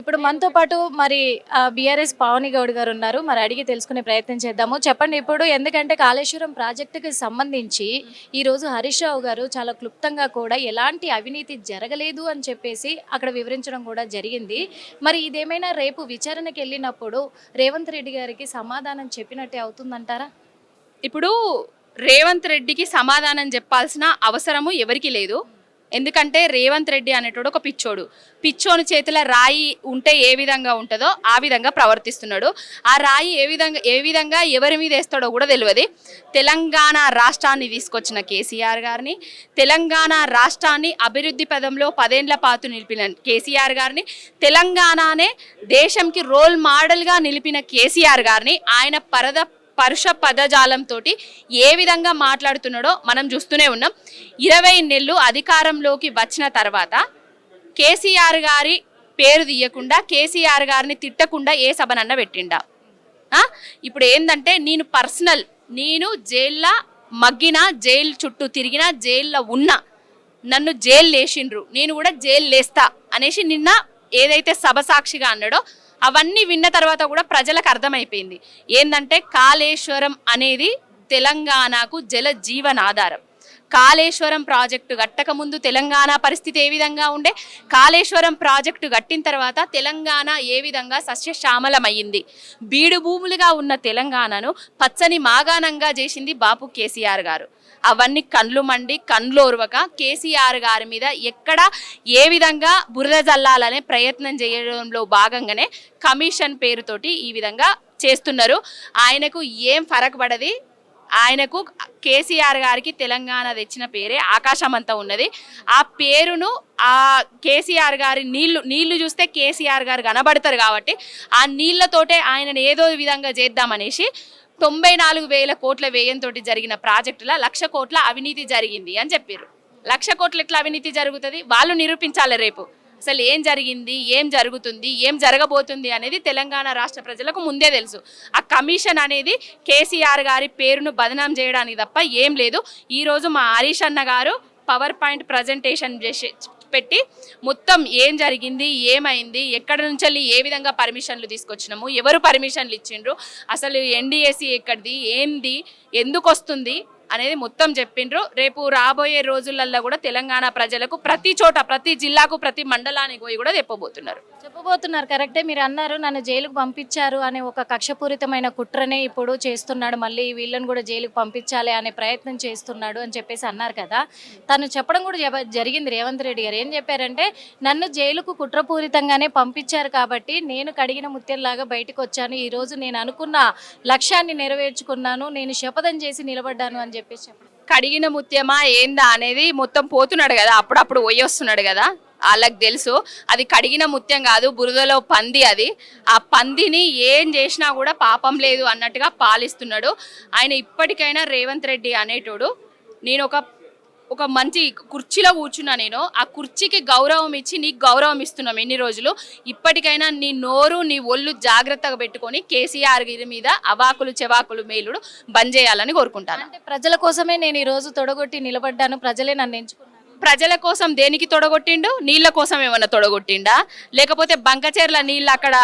ఇప్పుడు మనతో పాటు మరి బీఆర్ఎస్ పావని గౌడ్ గారు ఉన్నారు. మరి అడిగి తెలుసుకునే ప్రయత్నం చేద్దాము. చెప్పండి ఇప్పుడు ఎందుకంటే కాళేశ్వరం ప్రాజెక్టుకి సంబంధించి ఈ రోజు హరీష్ రావు గారు చాలా క్లుప్తంగా కూడా ఎలాంటి అవినీతి జరగలేదు అని చెప్పేసి అక్కడ వివరించడం కూడా జరిగింది. మరి ఇదేమైనా రేపు విచారణకి వెళ్ళినప్పుడు రేవంత్ రెడ్డి గారికి సమాధానం చెప్పినట్టే అవుతుందంటారా? ఇప్పుడు రేవంత్ రెడ్డికి సమాధానం చెప్పాల్సిన అవసరము ఎవరికి లేదు. ఎందుకంటే రేవంత్ రెడ్డి అనేటోడు ఒక పిచ్చోడు. పిచ్చోని చేతిలో రాయి ఉంటే ఏ విధంగా ఉంటుందో ఆ విధంగా ప్రవర్తిస్తున్నాడు. ఆ రాయి ఏ విధంగా ఏ విధంగా ఎవరి మీద వేస్తాడో కూడా తెలియదు. తెలంగాణ రాష్ట్రాన్ని తీసుకొచ్చిన కేసీఆర్ గారిని తెలంగాణ రాష్ట్రాన్ని అభివృద్ధి పదంలో పదేండ్ల పాటు నిలిపిన కేసీఆర్ గారిని తెలంగాణనే దేశంకి రోల్ మోడల్గా నిలిపిన కేసీఆర్ గారిని ఆయన పరద పరుష పదజాలంతో ఏ విధంగా మాట్లాడుతున్నాడో మనం చూస్తూనే ఉన్నాం. ఇరవై నెలలు అధికారంలోకి వచ్చిన తర్వాత కేసీఆర్ గారి పేరు తీయకుండా కేసీఆర్ గారిని తిట్టకుండా ఏ సభనన్న పెట్టిండా? ఇప్పుడు ఏంటంటే నేను పర్సనల్ నేను జైల్లో మగ్గిన జైలు చుట్టూ తిరిగిన జైల్లో ఉన్నా నన్ను జైలు లేచిండ్రు నేను కూడా జైలు లేస్తా అనేసి నిన్న ఏదైతే సభ సాక్షిగా అన్నాడో అవన్నీ విన్న తర్వాత కూడా ప్రజలకు అర్థమైపోయింది. ఏంటంటే కాళేశ్వరం అనేది తెలంగాణకు జల జీవనాధారం. కాళేశ్వరం ప్రాజెక్టు కట్టకముందు తెలంగాణ పరిస్థితి ఏ విధంగా ఉండే? కాళేశ్వరం ప్రాజెక్టు కట్టిన తర్వాత తెలంగాణ ఏ విధంగా సస్యశ్యామలమయ్యింది? బీడు భూములుగా ఉన్న తెలంగాణను పచ్చని మాగాణంగా చేసింది బాపు కేసీఆర్ గారు. అవన్నీ కండ్లు మండి కండ్లు ఓర్వక కేసీఆర్ గారి మీద ఎక్కడ ఏ విధంగా బురద జల్లాలనే ప్రయత్నం చేయడంలో భాగంగానే కమిషన్ పేరుతోటి ఈ విధంగా చేస్తున్నారు. ఆయనకు ఏం ఫరక్ పడది? ఆయనకు కేసీఆర్ గారికి తెలంగాణ తెచ్చిన పేరే ఆకాశం అంతా ఉన్నది. ఆ పేరును ఆ కేసీఆర్ గారి నీళ్ళు నీళ్ళు చూస్తే కేసీఆర్ గారు కనబడతారు కాబట్టి ఆ నీళ్ళతోటే ఆయనను ఏదో విధంగా చేద్దామనేసి తొంభై నాలుగు వేల కోట్ల వ్యయంతో జరిగిన ప్రాజెక్టుల లక్ష కోట్ల అవినీతి జరిగింది అని చెప్పారు లక్ష కోట్ల ఎట్లా అవినీతి జరుగుతుంది? వాళ్ళు నిరూపించాలి రేపు. అసలు ఏం జరిగింది? ఏం జరుగుతుంది? ఏం జరగబోతుంది అనేది తెలంగాణ రాష్ట్ర ప్రజలకు ముందే తెలుసు. ఆ కమిషన్ అనేది కేసీఆర్ గారి పేరును బదనాం చేయడానికి తప్ప ఏం లేదు. ఈరోజు మా హరీష్ అన్న గారు పవర్ పాయింట్ ప్రజెంటేషన్ చేసి పెట్టి మొత్తం ఏం జరిగింది ఏమైంది ఎక్కడ నుంచి ఏ విధంగా పర్మిషన్లు తీసుకొచ్చినాము ఎవరు పర్మిషన్లు ఇచ్చిండ్రు అసలు ఎన్డిఎస్సి ఎక్కడిది ఏంది ఎందుకు వస్తుంది అనేది మొత్తం చెప్పిండ్రు. రేపు రాబోయే రోజులల్లో కూడా తెలంగాణ ప్రజలకు ప్రతి చోట ప్రతి జిల్లాకు ప్రతి మండలానికి పోయి కూడా చెప్పబోతున్నారు. చెప్పబోతున్నారు. కరెక్టే మీరు అన్నారు. నన్ను జైలుకు పంపించారు అనే ఒక కక్షపూరితమైన కుట్రనే ఇప్పుడు చేస్తున్నాడు. మళ్ళీ వీళ్ళని కూడా జైలుకు పంపించాలి అనే ప్రయత్నం చేస్తున్నాడు అని చెప్పేసి అన్నారు కదా. తను చెప్పడం కూడా జరిగింది రేవంత్ రెడ్డి గారు. ఏం చెప్పారంటే నన్ను జైలుకు కుట్రపూరితంగానే పంపించారు కాబట్టి నేను కడిగిన ముత్యంలాగా బయటకు వచ్చాను. ఈరోజు నేను అనుకున్న లక్ష్యాన్ని నెరవేర్చుకున్నాను. నేను శపథం చేసి నిలబడ్డాను అని చెప్పేసి కడిగిన ముత్యమా ఏందా అనేది మొత్తం పోతున్నాడు కదా అప్పుడప్పుడు పోయి వస్తున్నాడు కదా వాళ్ళకి తెలుసు. అది కడిగిన ముత్యం కాదు బురదలో పంది అది. ఆ పందిని ఏం చేసినా కూడా పాపం లేదు అన్నట్టుగా పాలిస్తున్నాడు. ఆయన ఇప్పటికైనా రేవంత్ రెడ్డి అనేటోడు నేను ఒక ఒక మంచి కుర్చీలో కూర్చున్నా నేను. ఆ కుర్చీకి గౌరవం ఇచ్చి నీకు గౌరవం ఇస్తున్నాం ఎన్ని రోజులు. ఇప్పటికైనా నీ నోరు నీ ఒళ్ళు జాగ్రత్తగా పెట్టుకొని కేసీఆర్ గారి మీద అవాకులు చెవాకులు మేలుడు బంద్ చేయాలని కోరుకుంటాను. అంటే ప్రజల కోసమే నేను ఈ రోజు తొడగొట్టి నిలబడ్డాను. ప్రజలే నన్ను ఎంచుకున్నాను ప్రజల కోసం దేనికి తొడగొట్టిండు? నీళ్ళ కోసం ఏమన్నా తొడగొట్టిండా? లేకపోతే బంకచెర్ల నీళ్ళు అక్కడ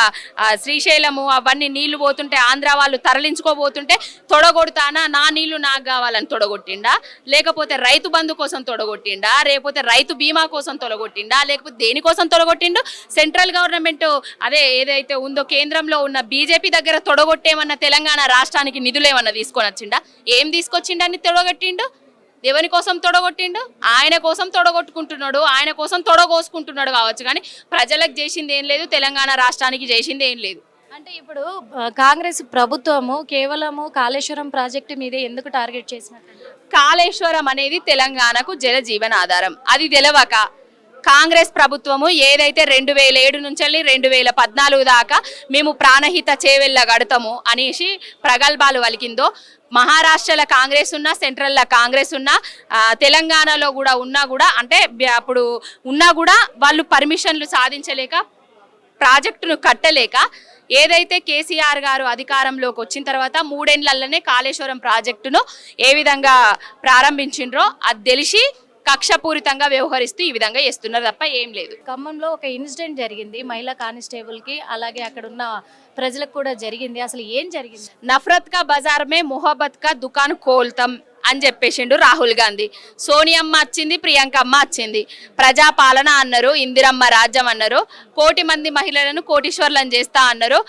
శ్రీశైలము అవన్నీ నీళ్ళు పోతుంటే ఆంధ్ర వాళ్ళు తరలించుకోబోతుంటే తొడగొడతానా? నా నీళ్ళు నాకు కావాలని తొడగొట్టిండా? లేకపోతే రైతు బంధు కోసం తొడగొట్టిండా? లేకపోతే రైతు బీమా కోసం తొడగొట్టిండా లేకపోతే దేనికోసం తొడగొట్టిండు సెంట్రల్ గవర్నమెంట్ అదే ఏదైతే ఉందో కేంద్రంలో ఉన్న బీజేపీ దగ్గర తొడగొట్టేమన్నా తెలంగాణ రాష్ట్రానికి నిధులు ఏమన్నా తీసుకొని వచ్చిండా ఏం తీసుకొచ్చిండని తొడగొట్టిండు? ఎవరి కోసం తొడగొట్టిండు ఆయన కోసం తొడగొట్టుకుంటున్నాడు ఆయన కోసం తొడగోసుకుంటున్నాడు కావచ్చు కానీ ప్రజలకు చేసింది ఏం లేదు తెలంగాణ రాష్ట్రానికి చేసింది ఏం లేదు. అంటే ఇప్పుడు కాంగ్రెస్ ప్రభుత్వము కేవలము కాళేశ్వరం ప్రాజెక్టు మీదే ఎందుకు టార్గెట్ చేసినట్టు? కాళేశ్వరం అనేది తెలంగాణకు జల జీవన ఆధారం అది తెలవక కాంగ్రెస్ ప్రభుత్వము ఏదైతే రెండు వేల ఏడు నుంచి వెళ్ళి రెండు వేల పద్నాలుగు దాకా మేము ప్రాణహిత చేవెళ్ళ గడతాము అనేసి ప్రగల్భాలు వలికిందో మహారాష్ట్రలో కాంగ్రెస్ ఉన్నా సెంట్రల్లో కాంగ్రెస్ ఉన్నా తెలంగాణలో కూడా ఉన్నా కూడా అంటే అప్పుడు ఉన్నా కూడా వాళ్ళు పర్మిషన్లు సాధించలేక ప్రాజెక్టును కట్టలేక ఏదైతే కేసీఆర్ గారు అధికారంలోకి వచ్చిన తర్వాత మూడేళ్ళలోనే కాళేశ్వరం ప్రాజెక్టును ఏ విధంగా ప్రారంభించిండ్రో అది తెలిసి కక్షపూరితంగా వ్యవహరిస్తూ ఈ విధంగా చేస్తున్నారు తప్ప ఏం లేదు. ఖమ్మంలో ఒక ఇన్సిడెంట్ జరిగింది. మహిళా కానిస్టేబుల్కి అలాగే అక్కడ ఉన్న ప్రజలకు కూడా జరిగింది. అసలు ఏం జరిగింది? నఫరత్ కా బజార్ మే మొహబ్బత్ కా దుకాన్ కోల్తాం. అని చెప్పేసిండు రాహుల్ గాంధీ. సోనియమ్మ వచ్చింది ప్రియాంకమ్మ వచ్చింది. ప్రజాపాలన అన్నారు ఇందిరమ్మ రాజ్యం అన్నారు కోటి మంది మహిళలను కోటీశ్వర్లను చేస్తా అన్నారు.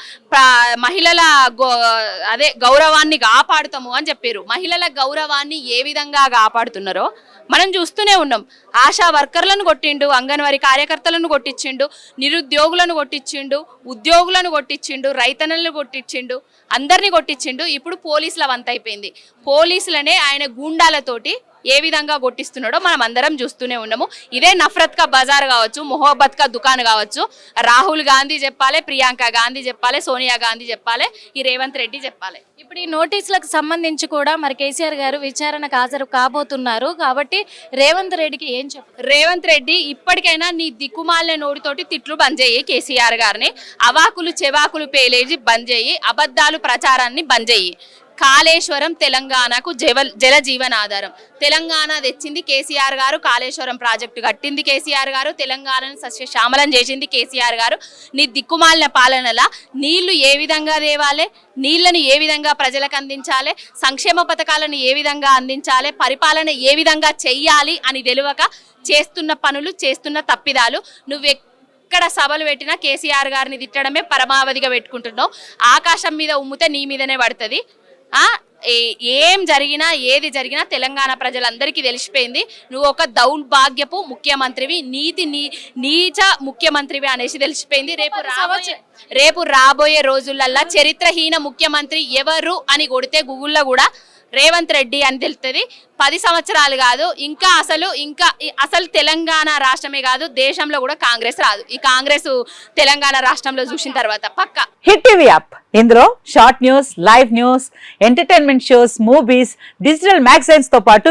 మహిళల గో- అదే గౌరవాన్ని కాపాడుతాము అని చెప్పారు. మహిళల గౌరవాన్ని ఏ విధంగా కాపాడుతున్నారో మనం చూస్తూనే ఉన్నాం. ఆశా వర్కర్లను కొట్టిండు అంగన్వాడీ కార్యకర్తలను కొట్టించిండు నిరుద్యోగులను కొట్టించిండు ఉద్యోగులను కొట్టించిండు రైతన్నలను కొట్టించిండు అందరినీ కొట్టించిండు. ఇప్పుడు పోలీసుల వంతైపోయింది. పోలీసులనే ఆయన గూండాలతోటి ఏ విధంగా కొట్టిస్తున్నాడో మనం అందరం చూస్తూనే ఉన్నాము. ఇదే నఫరత్ కా బజార్ కావచ్చు మొహబ్బత్ కా దుకాన్ కావచ్చు. రాహుల్ గాంధీ చెప్పాలి ప్రియాంక గాంధీ చెప్పాలి సోనియా గాంధీ చెప్పాలి ఈ రేవంత్ రెడ్డి చెప్పాలి. ఇప్పుడు ఈ నోటీసులకు సంబంధించి కూడా మరి కేసీఆర్ గారు విచారణకు హాజరు కాబోతున్నారు. కాబట్టి రేవంత్ రెడ్డికి ఏం చెప్పారు రేవంత్ రెడ్డి ఇప్పటికైనా నీ దిక్కుమాలిన నోటితోటి తిట్లు బంద్ చేయి కేసీఆర్ గారిని. అవాకులు చెవాకులు పేలేజి బంద్ చేయి అబద్ధాలు ప్రచారాన్ని బంద్ చేయి. కాళేశ్వరం తెలంగాణకు జల జల జీవనాధారం. తెలంగాణ తెచ్చింది కేసీఆర్ గారు కాళేశ్వరం ప్రాజెక్టు కట్టింది కేసీఆర్ గారు తెలంగాణను సస్యశ్యామలం చేసింది కేసీఆర్ గారు. నీ దిక్కుమాలిన పాలనల నీళ్ళు ఏ విధంగా దేవాలి నీళ్ళను ఏ విధంగా ప్రజలకు అందించాలి? సంక్షేమ పథకాలను ఏ విధంగా అందించాలి? పరిపాలన ఏ విధంగా చెయ్యాలి అని తెలియక చేస్తున్న పనులు చేస్తున్న తప్పిదాలు నువ్వు ఎక్కడ సభలు పెట్టినా కేసీఆర్ గారిని తిట్టడమే పరమావధిగా పెట్టుకుంటున్నావు. ఆకాశం మీద ఉమ్మితే నీ మీదనే పడుతుంది. ఏ- ఏం జరిగినా ఏది జరిగినా తెలంగాణ ప్రజలందరికీ తెలిసిపోయింది. నువ్వు ఒక దౌర్భాగ్యపు ముఖ్యమంత్రివి నీతి నీ నీచ ముఖ్యమంత్రివి అనేసి తెలిసిపోయింది. రేపు రాబోయే రేపు రాబోయే రోజులల్లా చరిత్రహీన ముఖ్యమంత్రి ఎవరు అని కొడితే గూగుల్లో కూడా రేవంత్ రెడ్డి అని తెలుస్తుంది. పది సంవత్సరాలు కాదు ఇంకా అసలు ఇంకా అసలు తెలంగాణ రాష్ట్రమే కాదు దేశంలో కూడా కాంగ్రెస్ రాదు. ఈ కాంగ్రెస్ తెలంగాణ రాష్ట్రంలో చూసిన తర్వాత పక్క. Hit TV app. ఇందులో short news live news entertainment shows movies digital మ్యాగజైన్స్తో పాటు